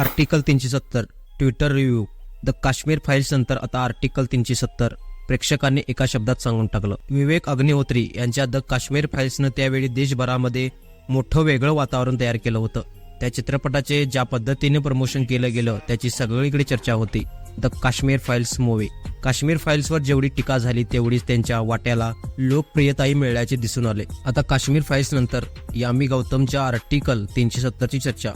Article तीनशे सत्तर Twitter review the Kashmir files नंतर आता आर्टिकल तीनशे सत्तर. प्रेक्षकांनी एका शब्दात सांगून टाकलं. विवेक अग्निहोत्री यांच्या द काश्मीर फाईल्सनं त्यावेळी देशभरामध्ये मोठं वेगळं वातावरण तयार केलं होतं. त्या चित्रपटाचे ज्या पद्धतीने प्रमोशन केलं गेलं त्याची सगळीकडे चर्चा होती. The Kashmir files movie. Kashmir फाईल्सवर जेवढी टीका झाली तेवढीच त्यांच्या वाट्याला लोकप्रियताही मिळाल्याचे दिसून आले. आता काश्मीर फाईल्स नंतर यामी गौतमच्या आर्टिकल तीनशे सत्तरची चर्चा.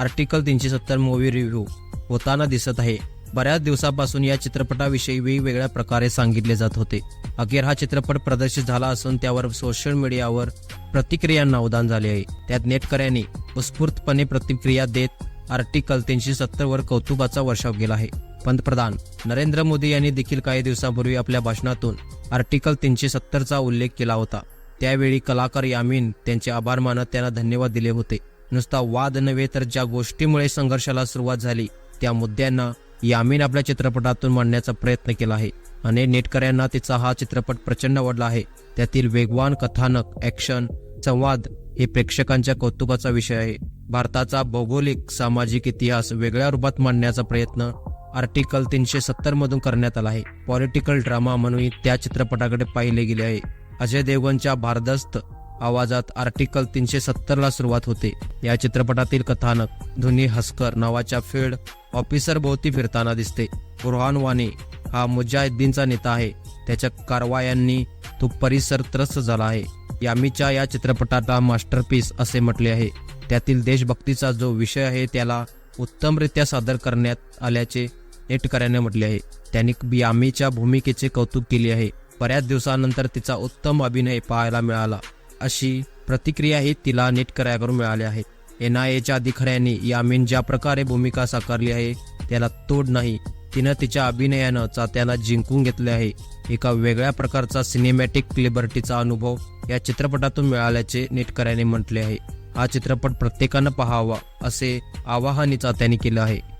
आर्टिकल तीनशे सत्तर मूवी रिव्ह्यू होताना दिसत आहे. बऱ्याच दिवसापासून या चित्रपटाविषयी वेगवेगळ्या प्रकारे सांगितले जात होते. अखेर हा चित्रपट प्रदर्शित झाला असून त्यावर सोशल मीडियावर प्रतिक्रियांना उदान झाले आहे. त्यात नेटकऱ्यांनी उत्स्फूर्तपणे प्रतिक्रिया देत आर्टिकल तीनशे सत्तर वर कौतुकाचा वर्षाव केला आहे. पंतप्रधान नरेंद्र मोदी यांनी देखील काही दिवसापूर्वी आपल्या भाषणातून आर्टिकल तीनशे सत्तरचा उल्लेख केला होता. त्यावेळी कलाकार यामीन त्यांचे आभार मानत त्यांना धन्यवाद दिले होते. नुसता वाद नव्हे तर ज्या गोष्टीमुळे संघर्षाला सुरुवात झाली त्या मुद्द्यांना यामीन आपल्या चित्रपटातून मांडण्याचा प्रयत्न केला आहे. आणि नेटकऱ्यांना तिचा हा चित्रपट प्रचंड आवडला आहे. त्यातील वेगवान कथानक ऍक्शन संवाद हे प्रेक्षकांच्या कौतुकाचा विषय आहे. भारताचा भौगोलिक सामाजिक इतिहास वेगळ्या रूपात मांडण्याचा प्रयत्न आर्टिकल तीनशे सत्तर मधून करण्यात आला आहे. पॉलिटिकल ड्रामा म्हणून त्या चित्रपटाकडे पाहिले गेले आहे. अजय देवगनच्या भारदस्त आवाजात आर्टिकल तीनशे सत्तरला सुरुवात होते. या चित्रपटातील कथानक धुनी हस्कर नावाच्या फील्ड ऑफिसर भोवती फिरताना दिसते. बुरहान वानी हा मुजाहिद्दीनचा नेता आहे. त्याच्या कारवायांनी तो परिसर त्रस्त झाला आहे. यामीच्या या चित्रपटाला मास्टरपीस असे म्हटले आहे. त्यातील देशभक्तीचा जो विषय आहे त्याला उत्तमरित्या सादर करण्यात आल्याचे नेटकऱ्याने म्हटले आहे. त्यांनी यामीच्या भूमिकेचे कौतुक केले आहे. बऱ्याच दिवसानंतर तिचा उत्तम अभिनय पाहायला मिळाला. अशी प्रतिक्रियाही तिला नेटकऱ्याकडून मिळाल्या आहेत एन आय एच्या अधिकाऱ्यांनी यामीन ज्या प्रकारे भूमिका साकारली आहे त्याला तोड नाही. तिनं तिच्या अभिनयानं चात्याला जिंकून घेतले आहे. एका वेगळ्या प्रकारचा सिनेमॅटिक लिबर्टीचा अनुभव या चित्रपटातून मिळाल्याचे नेटकऱ्याने म्हटले आहे. हा चित्रपट प्रत्येकानं पाहावा असे आवाहन चात्याने केलं आहे.